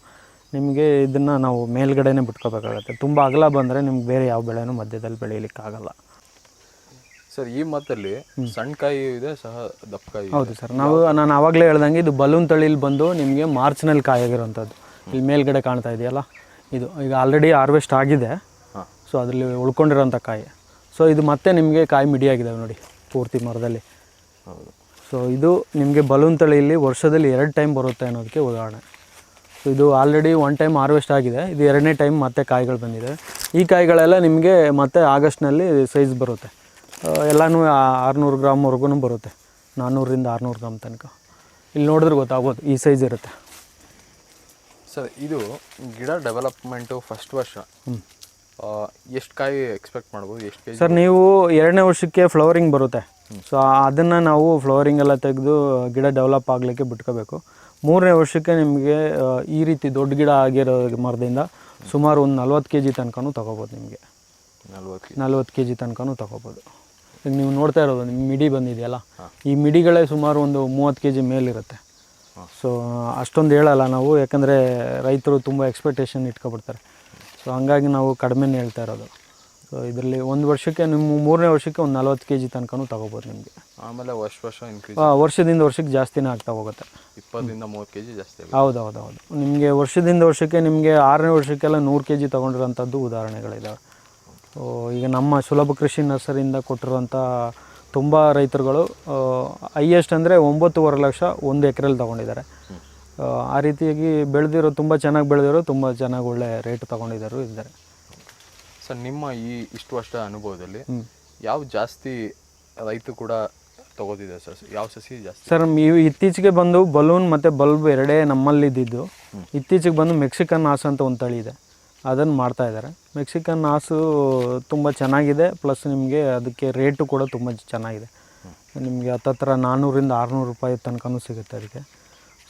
ನಿಮಗೆ ಇದನ್ನು ನಾವು ಮೇಲ್ಗಡೆನೇ ಬಿಟ್ಕೋಬೇಕಾಗತ್ತೆ. ತುಂಬ ಅಗಲ ಬಂದರೆ ನಿಮ್ಗೆ ಬೇರೆ ಯಾವ ಬೆಳೆನೂ ಮಧ್ಯದಲ್ಲಿ ಬೆಳೀಲಿಕ್ಕಾಗಲ್ಲ. ಸರ್ ಈ ಮತ್ತಲ್ಲಿ ಸಣ್ಣಕಾಯಿ ಇದೆ ಸಹ ದಪ್ಪಕಾಯಿ. ಹೌದು ಸರ್. ನಾವು ನಾನು ಆವಾಗಲೇ ಹೇಳ್ದಂಗೆ ಇದು ಬಲೂನ್ ತಳಿಲಿ ಬಂದು ನಿಮಗೆ ಮಾರ್ಚ್ನಲ್ಲಿ ಕಾಯಾಗಿರೋಂಥದ್ದು ಇಲ್ಲಿ ಮೇಲ್ಗಡೆ ಕಾಣ್ತಾ ಇದೆಯಲ್ಲ? ಇದು ಈಗ ಆಲ್ರೆಡಿ ಹಾರ್ವೆಸ್ಟ್ ಆಗಿದೆ. ಸೊ ಅದರಲ್ಲಿ ಉಳ್ಕೊಂಡಿರೋಂಥ ಕಾಯಿ. ಸೊ ಇದು ಮತ್ತೆ ನಿಮಗೆ ಕಾಯಿ ಮಿಡಿಯಾಗಿದ್ದಾವೆ ನೋಡಿ ಪೂರ್ತಿ ಮರದಲ್ಲಿ. ಹೌದು. ಸೊ ಇದು ನಿಮಗೆ ಬಲೂನ್ ತಳಿಯಲ್ಲಿ ವರ್ಷದಲ್ಲಿ ಎರಡು ಟೈಮ್ ಬರುತ್ತೆ ಅನ್ನೋದಕ್ಕೆ ಉದಾಹರಣೆ. ಸೊ ಇದು ಆಲ್ರೆಡಿ ಒನ್ ಟೈಮ್ ಹಾರ್ವೆಸ್ಟ್ ಆಗಿದೆ. ಇದು ಎರಡನೇ ಟೈಮ್ ಮತ್ತೆ ಕಾಯಿಗಳು ಬಂದಿದೆ. ಈ ಕಾಯಿಗಳೆಲ್ಲ ನಿಮಗೆ ಮತ್ತೆ ಆಗಸ್ಟ್ನಲ್ಲಿ ಸೈಜ್ ಬರುತ್ತೆ. ಎಲ್ಲನೂ ಆರುನೂರು ಗ್ರಾಮ್ವರೆಗೂ ಬರುತ್ತೆ. ನಾನ್ನೂರರಿಂದ ಆರುನೂರು ಗ್ರಾಮ್ ತನಕ. ಇಲ್ಲಿ ನೋಡಿದ್ರೆ ಗೊತ್ತಾಗೋದು ಈ ಸೈಜ್ ಇರುತ್ತೆ. ಸರ್ ಇದು ಗಿಡ ಡೆವಲಪ್ಮೆಂಟು ಫಸ್ಟ್ ವರ್ಷ. ಎಷ್ಟು ಕಾಯಿ ಎಕ್ಸ್ಪೆಕ್ಟ್ ಮಾಡ್ಬೋದು? ಎಷ್ಟು ಕೆ ಸರ್ ನೀವು ಎರಡನೇ ವರ್ಷಕ್ಕೆ ಫ್ಲವರಿಂಗ್ ಬರುತ್ತೆ. ಸೊ ಅದನ್ನು ನಾವು ಫ್ಲವರಿಂಗ್ ಎಲ್ಲ ತೆಗೆದು ಗಿಡ ಡೆವಲಪ್ ಆಗಲಿಕ್ಕೆ ಬಿಟ್ಕೋಬೇಕು. ಮೂರನೇ ವರ್ಷಕ್ಕೆ ನಿಮಗೆ ಈ ರೀತಿ ದೊಡ್ಡ ಗಿಡ ಆಗಿರೋ ಮರದಿಂದ ಸುಮಾರು ಒಂದು ನಲ್ವತ್ತು ಕೆ ಜಿ ತನಕನೂ ತೊಗೋಬೋದು ನಿಮಗೆ. ನಲ್ವತ್ತು ನಲ್ವತ್ತು ಕೆ ಜಿ ತನಕನೂ ತೊಗೋಬೋದು. ಈಗ ನೀವು ನೋಡ್ತಾ ಇರೋದು ನಿಮ್ಮ ಮಿಡಿ ಬಂದಿದೆಯಲ್ಲ? ಈ ಮಿಡಿಗಳೇ ಸುಮಾರು ಒಂದು ಮೂವತ್ತು ಕೆ ಜಿ ಮೇಲಿರುತ್ತೆ. ಸೊ ಅಷ್ಟೊಂದು ಹೇಳಲ್ಲ ನಾವು ಯಾಕಂದರೆ ರೈತರು ತುಂಬ ಎಕ್ಸ್ಪೆಕ್ಟೇಷನ್ ಇಟ್ಕೊಬಿಡ್ತಾರೆ. ಸೊ ಹಂಗಾಗಿ ನಾವು ಕಡಿಮೆನೇ ಹೇಳ್ತಾ ಇರೋದು. ಸೊ ಇದರಲ್ಲಿ ಒಂದು ವರ್ಷಕ್ಕೆ ನಿಮ್ಮ ಮೂರನೇ ವರ್ಷಕ್ಕೆ ಒಂದು ನಲ್ವತ್ತು ಕೆ ಜಿ ತನಕನೂ ತೊಗೋಬೋದು ನಿಮಗೆ. ಆಮೇಲೆ ವರ್ಷ ವರ್ಷ ಇನ್ಕ್ರೀಸ್ ವರ್ಷದಿಂದ ವರ್ಷಕ್ಕೆ ಜಾಸ್ತಿನೇ ಆಗ್ತಾ ಹೋಗುತ್ತೆ. ಇಪ್ಪತ್ತರಿಂದ ಮೂವತ್ತು ಕೆ ಜಿ ಜಾಸ್ತಿ ಹೌದು ಹೌದು ಹೌದು ನಿಮಗೆ ವರ್ಷದಿಂದ ವರ್ಷಕ್ಕೆ ನಿಮಗೆ ಆರನೇ ವರ್ಷಕ್ಕೆಲ್ಲ ನೂರು ಕೆ ಜಿ ತೊಗೊಂಡಿರೋಂಥದ್ದು ಉದಾಹರಣೆಗಳಿದ್ದಾವೆ ಸೊ ಈಗ ನಮ್ಮ ಸುಲಭ ಕೃಷಿ ನರ್ಸರಿಯಿಂದ ಕೊಟ್ಟಿರುವಂಥ ತುಂಬ ರೈತರುಗಳು ಹೈಯೆಸ್ಟ್ ಅಂದರೆ ಒಂಬತ್ತುವರೆ ಲಕ್ಷ ಒಂದು ಎಕರೆಲಿ ತೊಗೊಂಡಿದ್ದಾರೆ. ಆ, ರೀತಿಯಾಗಿ ಬೆಳೆದಿರೋ ತುಂಬ ಚೆನ್ನಾಗಿ ಬೆಳೆದಿರೋ ತುಂಬ ಚೆನ್ನಾಗಿ ಒಳ್ಳೆ ರೇಟ್ ತೊಗೊಂಡಿದ್ದಾರೆ ಇದ್ದಾರೆ. ಸರ್ ನಿಮ್ಮ ಈ ಇಷ್ಟು ವರ್ಷ ಅನುಭವದಲ್ಲಿ ಯಾವ ಜಾಸ್ತಿ ರೈತ ಕೂಡ ತಗೋತಿದೆ ಸರ್? ಯಾವ ಸಸಿ ಜಾಸ್ತಿ? ಸರ್ ಇವು ಇತ್ತೀಚೆಗೆ ಬಂದು ಬಲೂನ್ ಮತ್ತು ಬಲ್ಬ್ ಎರಡೇ ನಮ್ಮಲ್ಲಿದ್ದಿದ್ದು. ಇತ್ತೀಚೆಗೆ ಬಂದು ಮೆಕ್ಸಿಕನ್ ಆಸ ಅಂತ ಒಂದು ತಳಿ ಇದೆ. ಅದನ್ನು ಮಾಡ್ತಾ ಇದ್ದಾರೆ. ಮೆಕ್ಸಿಕನ್ ಹಾಸು ತುಂಬ ಚೆನ್ನಾಗಿದೆ ಪ್ಲಸ್ ನಿಮಗೆ ಅದಕ್ಕೆ ರೇಟು ಕೂಡ ತುಂಬ ಚೆನ್ನಾಗಿದೆ. ನಿಮಗೆ ಹತ್ತತ್ರ ನಾನ್ನೂರಿಂದ ಆರುನೂರು ರೂಪಾಯಿ ತನಕನೂ ಸಿಗುತ್ತೆ ಅದಕ್ಕೆ.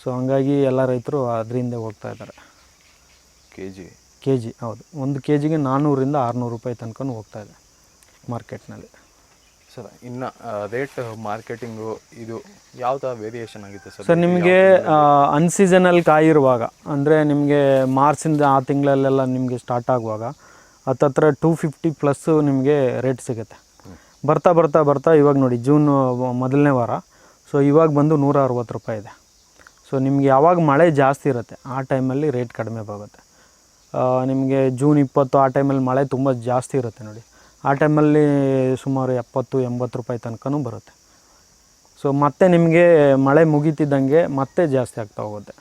ಸೊ ಹಂಗಾಗಿ ಎಲ್ಲ ರೈತರು ಅದರಿಂದ ಹೋಗ್ತಾ ಇದ್ದಾರೆ. ಕೆ ಜಿ ಕೆ ಜಿ ಹೌದು. ಒಂದು ಕೆ ಜಿಗೆ ನಾನ್ನೂರಿಂದ ಆರುನೂರು ರೂಪಾಯಿ ತನಕನೂ ಹೋಗ್ತಾ ಇದೆ ಮಾರ್ಕೆಟ್ನಲ್ಲಿ ಸರ್ ಇನ್ನು ರೇಟ್ ಮಾರ್ಕೆಟಿಂಗು ಇದು ಯಾವ ಥರ ವೇರಿಯೇಷನ್ ಆಗುತ್ತೆ ಸರ್? ಸರ್ ನಿಮಗೆ ಅನ್ಸೀಸನಲ್ ಕಾಯಿರುವಾಗ ಅಂದರೆ ನಿಮಗೆ ಮಾರ್ಚಿಂದ ಆ ತಿಂಗಳಲ್ಲೆಲ್ಲ ನಿಮಗೆ ಸ್ಟಾರ್ಟ್ ಆಗುವಾಗ ಹತ್ತತ್ರ ಟೂ ಫಿಫ್ಟಿ ಪ್ಲಸ್ಸು ನಿಮಗೆ ರೇಟ್ ಸಿಗುತ್ತೆ. ಬರ್ತಾ ಬರ್ತಾ ಬರ್ತಾ ಇವಾಗ ನೋಡಿ ಜೂನ್ ಮೊದಲನೇ ವಾರ ಸೊ ಇವಾಗ ಬಂದು ನೂರ ಅರವತ್ತು ರೂಪಾಯಿ ಇದೆ. ಸೊ ನಿಮಗೆ ಯಾವಾಗ ಮಳೆ ಜಾಸ್ತಿ ಇರುತ್ತೆ ಆ ಟೈಮಲ್ಲಿ ರೇಟ್ ಕಡಿಮೆ ಆಗುತ್ತೆ. ನಿಮಗೆ ಜೂನ್ ಇಪ್ಪತ್ತು ಆ ಟೈಮಲ್ಲಿ ಮಳೆ ತುಂಬ ಜಾಸ್ತಿ ಇರುತ್ತೆ ನೋಡಿ. ಆ ಟೈಮಲ್ಲಿ ಸುಮಾರು ಎಪ್ಪತ್ತು ಎಂಬತ್ತು ರೂಪಾಯಿ ತನಕನೂ ಬರುತ್ತೆ. ಸೊ ಮತ್ತೆ ನಿಮಗೆ ಮಳೆ ಮುಗೀತಿದ್ದಂಗೆ ಮತ್ತೆ ಜಾಸ್ತಿ ಆಗ್ತಾ ಹೋಗುತ್ತೆ.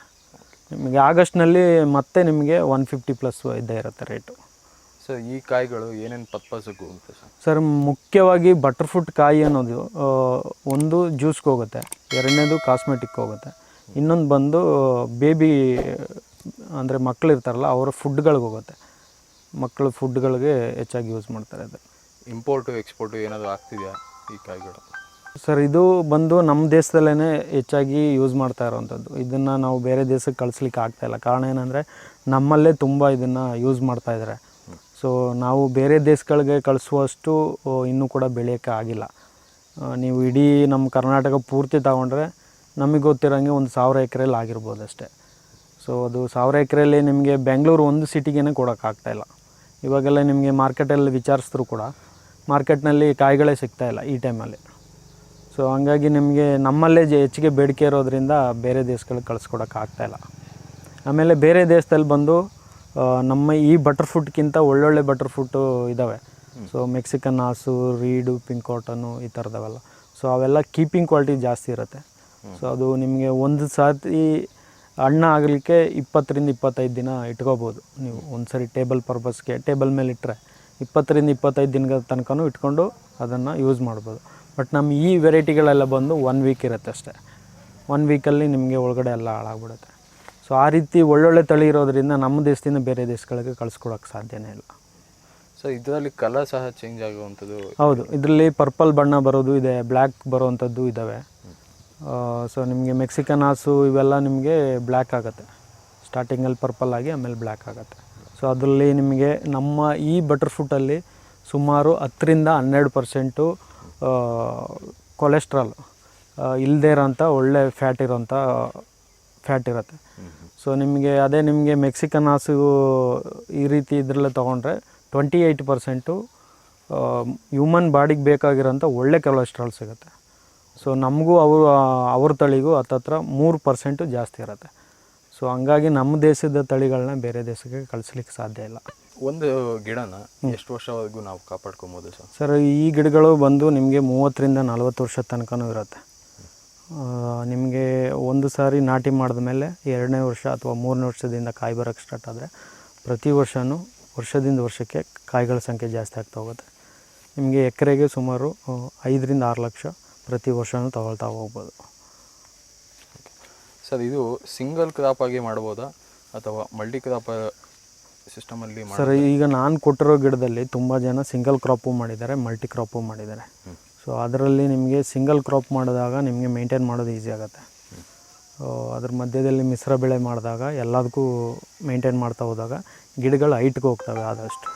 ನಿಮಗೆ ಆಗಸ್ಟ್ನಲ್ಲಿ ಮತ್ತೆ ನಿಮಗೆ ಒನ್ ಫಿಫ್ಟಿ ಪ್ಲಸ್ ಇದ್ದೇ ಇರುತ್ತೆ ರೇಟು ಸರ್ ಈ ಕಾಯಿಗಳು ಏನೇನು ಪರ್ಪಸ್ಗೆ ಹೋಗುತ್ತೆ ಸರ್? ಸರ್ ಮುಖ್ಯವಾಗಿ ಬಟರ್ ಫ್ರೂಟ್ ಕಾಯಿ ಅನ್ನೋದು ಒಂದು ಜ್ಯೂಸ್ಗೆ ಹೋಗುತ್ತೆ ಎರಡನೇದು ಕಾಸ್ಮೆಟಿಕ್ ಹೋಗುತ್ತೆ. ಇನ್ನೊಂದು ಬಂದು ಬೇಬಿ ಅಂದರೆ ಮಕ್ಕಳು ಇರ್ತಾರಲ್ಲ ಅವರ ಫುಡ್ಗಳಿಗೆ ಹೋಗುತ್ತೆ. ಮಕ್ಕಳು ಫುಡ್ಗಳಿಗೆ ಹೆಚ್ಚಾಗಿ ಯೂಸ್ ಮಾಡ್ತಾರೆ ಅದು. ಇಂಪೋರ್ಟು ಎಕ್ಸ್ಪೋರ್ಟು ಏನಾದರೂ ಆಗ್ತಿದೆಯಾ ಈ ಕಾಯಿಗಳು? ಸರ್, ಇದು ಬಂದು ನಮ್ಮ ದೇಶದಲ್ಲೇ ಹೆಚ್ಚಾಗಿ ಯೂಸ್ ಮಾಡ್ತಾ ಇರೋವಂಥದ್ದು. ಇದನ್ನು ನಾವು ಬೇರೆ ದೇಶಕ್ಕೆ ಕಳಿಸ್ಲಿಕ್ಕೆ ಆಗ್ತಾಯಿಲ್ಲ ಕಾರಣ ಏನಂದರೆ ನಮ್ಮಲ್ಲೇ ತುಂಬ ಇದನ್ನು ಯೂಸ್ ಮಾಡ್ತಾ ಇದ್ದಾರೆ ಸೊ ನಾವು ಬೇರೆ ದೇಶಗಳಿಗೆ ಕಳಿಸುವಷ್ಟು ಇನ್ನೂ ಕೂಡ ಬೆಳೆಯೋಕ್ಕೆ ಆಗಿಲ್ಲ. ನೀವು ಇಡೀ ನಮ್ಮ ಕರ್ನಾಟಕ ಪೂರ್ತಿ ತಗೊಂಡ್ರೆ ನಮಗೆ ಗೊತ್ತಿರೋಂಗೆ ಒಂದು ಸಾವಿರ ಎಕರೆಯಲ್ಲಿ ಆಗಿರ್ಬೋದು ಅಷ್ಟೇ. ಸೊ ಅದು ಸಾವಿರ ಎಕರೆಯಲ್ಲಿ ನಿಮಗೆ ಬೆಂಗಳೂರು ಒಂದು ಸಿಟಿಗೇ ಕೊಡೋಕ್ಕಾಗ್ತಾಯಿಲ್ಲ ಇವಾಗೆಲ್ಲ ನಿಮಗೆ ಮಾರ್ಕೆಟಲ್ಲಿ ವಿಚಾರಿಸಿದ್ರು ಕೂಡ ಮಾರ್ಕೆಟ್ನಲ್ಲಿ ಕಾಯಿಗಳೇ ಸಿಗ್ತಾ ಇಲ್ಲ ಈ ಟೈಮಲ್ಲಿ. ಸೊ ಹಂಗಾಗಿ ನಿಮಗೆ ನಮ್ಮಲ್ಲೇ ಜೆ, ಹೆಚ್ಚಿಗೆ ಬೇಡಿಕೆ ಇರೋದ್ರಿಂದ ಬೇರೆ ದೇಶಗಳಿಗೆ ಕಳಿಸ್ಕೊಡೋಕೆ ಆಗ್ತಾಯಿಲ್ಲ ಆಮೇಲೆ ಬೇರೆ ದೇಶದಲ್ಲಿ ಬಂದು ನಮ್ಮ ಈ ಬಟರ್ ಫ್ರೂಟ್ಗಿಂತ ಒಳ್ಳೊಳ್ಳೆ ಬಟರ್ ಫ್ರೂಟು ಇದ್ದಾವೆ so Mexican Hass Reed pink cotton ಈ ಥರದವೆಲ್ಲ ಸೊ ಅವೆಲ್ಲ ಕೀಪಿಂಗ್ ಕ್ವಾಲಿಟಿ ಜಾಸ್ತಿ ಇರುತ್ತೆ. ಸೊ ಅದು ನಿಮಗೆ ಒಂದು ಸಾರಿ ಹಣ್ಣು ಆಗಲಿಕ್ಕೆ ಇಪ್ಪತ್ತರಿಂದ ಇಪ್ಪತ್ತೈದು ದಿನ ಇಟ್ಕೋಬೋದು ನೀವು. ಒಂದು ಸರಿ ಟೇಬಲ್ ಪರ್ಪಸ್ಗೆ ಟೇಬಲ್ ಮೇಲೆ ಇಟ್ಟರೆ ಇಪ್ಪತ್ತರಿಂದ ಇಪ್ಪತ್ತೈದು ದಿನಗಳ ತನಕನೂ ಇಟ್ಕೊಂಡು ಅದನ್ನು ಯೂಸ್ ಮಾಡ್ಬೋದು. ಬಟ್ ನಮ್ಮ ಈ ವೆರೈಟಿಗಳೆಲ್ಲ ಬಂದು ಒನ್ ವೀಕ್ ಇರುತ್ತೆ ಅಷ್ಟೇ. ಒನ್ ವೀಕಲ್ಲಿ ನಿಮಗೆ ಒಳಗಡೆ ಎಲ್ಲ ಹಾಳಾಗ್ಬಿಡುತ್ತೆ. ಸೊ ಆ ರೀತಿ ಒಳ್ಳೊಳ್ಳೆ ತಳಿ ಇರೋದ್ರಿಂದ ನಮ್ಮ ದೇಶದಿಂದ ಬೇರೆ ದೇಶಗಳಿಗೆ ಕಳಿಸ್ಕೊಡೋಕೆ ಸಾಧ್ಯನೇ ಇಲ್ಲ. ಸೊ ಇದರಲ್ಲಿ ಕಲರ್ ಸಹ ಚೇಂಜ್ ಆಗುವಂಥದ್ದು ಹೌದು. ಇದರಲ್ಲಿ ಪರ್ಪಲ್ ಬಣ್ಣ ಬರೋದು ಇದೆ ಬ್ಲ್ಯಾಕ್ ಬರೋವಂಥದ್ದು ಇದ್ದಾವೆ. ಸೊ ನಿಮಗೆ ಮೆಕ್ಸಿಕನ್ ಹಾಸು ಇವೆಲ್ಲ ನಿಮಗೆ ಬ್ಲ್ಯಾಕ್ ಆಗುತ್ತೆ. ಸ್ಟಾರ್ಟಿಂಗಲ್ಲಿ ಪರ್ಪಲ್ ಆಗಿ ಆಮೇಲೆ ಬ್ಲ್ಯಾಕ್ ಆಗುತ್ತೆ. ಸೊ ಅದರಲ್ಲಿ ನಿಮಗೆ ನಮ್ಮ ಈ ಬಟರ್ ಸುಮಾರು ಹತ್ತರಿಂದ ಹನ್ನೆರಡು ಪರ್ಸೆಂಟು ಕೊಲೆಸ್ಟ್ರಾಲ್ ಇಲ್ಲದೇ ಇರೋಂಥ ಒಳ್ಳೆ ಫ್ಯಾಟ್ ಇರೋಂಥ ಫ್ಯಾಟ್ ಇರುತ್ತೆ. ಸೊ ನಿಮಗೆ ಅದೇ ನಿಮಗೆ ಮೆಕ್ಸಿಕನ್ ಹಾಸು ಈ ರೀತಿ ಇದರಲ್ಲೇ ತೊಗೊಂಡ್ರೆ ಟ್ವೆಂಟಿ ಏಯ್ಟ್ ಪರ್ಸೆಂಟು ಹ್ಯೂಮನ್ ಬಾಡಿಗೆ ಬೇಕಾಗಿರೋಂಥ ಒಳ್ಳೆ ಕೊಲೆಸ್ಟ್ರಾಲ್ ಸಿಗುತ್ತೆ. ಸೊ ನಮಗೂ ಅವರು ಅವ್ರ ತಳಿಗೂ ಹತ್ತತ್ರ ಮೂರು ಪರ್ಸೆಂಟು ಜಾಸ್ತಿ ಇರುತ್ತೆ. ಸೊ ಹಂಗಾಗಿ ನಮ್ಮ ದೇಶದ ತಳಿಗಳನ್ನ ಬೇರೆ ದೇಶಕ್ಕೆ ಕಳಿಸ್ಲಿಕ್ಕೆ ಸಾಧ್ಯ ಇಲ್ಲ. ಒಂದು ಗಿಡನ ಎಷ್ಟು ವರ್ಷವರೆಗೂ ನಾವು ಕಾಪಾಡ್ಕೊಬೋದು ಸರ್? ಸರ್ ಈ ಗಿಡಗಳು ಬಂದು ನಿಮಗೆ ಮೂವತ್ತರಿಂದ ನಲ್ವತ್ತು ವರ್ಷದ ತನಕನೂ ಇರುತ್ತೆ. ನಿಮಗೆ ಒಂದು ಸಾರಿ ನಾಟಿ ಮಾಡಿದ ಮೇಲೆ ಎರಡನೇ ವರ್ಷ ಅಥವಾ ಮೂರನೇ ವರ್ಷದಿಂದ ಕಾಯಿ ಬರೋಕ್ಕೆ ಸ್ಟಾರ್ಟ್ ಆದರೆ ಪ್ರತಿ ವರ್ಷವೂ ವರ್ಷದಿಂದ ವರ್ಷಕ್ಕೆ ಕಾಯಿಗಳ ಸಂಖ್ಯೆ ಜಾಸ್ತಿ ಆಗ್ತಾ ಹೋಗುತ್ತೆ. ನಿಮಗೆ ಎಕರೆಗೆ ಸುಮಾರು ಐದರಿಂದ ಆರು ಲಕ್ಷ ಪ್ರತಿ ವರ್ಷವೂ ತಗೊಳ್ತಾ ಹೋಗ್ಬೋದು. ಸರ್ ಇದು ಸಿಂಗಲ್ ಕ್ರಾಪ್ ಆಗಿ ಮಾಡ್ಬೋದಾ? ಅಥವಾ ಮಲ್ಟಿ ಕ್ರಾಪ್ ಸಿಸ್ಟಮಲ್ಲಿ ಸರ್ ಈಗ ನಾನು ಕೊಟ್ಟಿರೋ ಗಿಡದಲ್ಲಿ ತುಂಬ ಜನ ಸಿಂಗಲ್ ಕ್ರಾಪು ಮಾಡಿದ್ದಾರೆ ಮಲ್ಟಿ ಕ್ರಾಪು ಮಾಡಿದ್ದಾರೆ. ಸೊ ಅದರಲ್ಲಿ ನಿಮಗೆ ಸಿಂಗಲ್ ಕ್ರಾಪ್ ಮಾಡಿದಾಗ ನಿಮಗೆ ಮೇಂಟೈನ್ ಮಾಡೋದು ಈಸಿ ಆಗುತ್ತೆ. ಸೊ ಅದ್ರ ಮಧ್ಯದಲ್ಲಿ ಮಿಶ್ರ ಬೆಳೆ ಮಾಡಿದಾಗ ಎಲ್ಲದಕ್ಕೂ ಮೇಂಟೈನ್ ಮಾಡ್ತಾ ಹೋದಾಗ ಗಿಡಗಳು ಹೈಟ್ಗೆ ಹೋಗ್ತವೆ ಆದಷ್ಟು.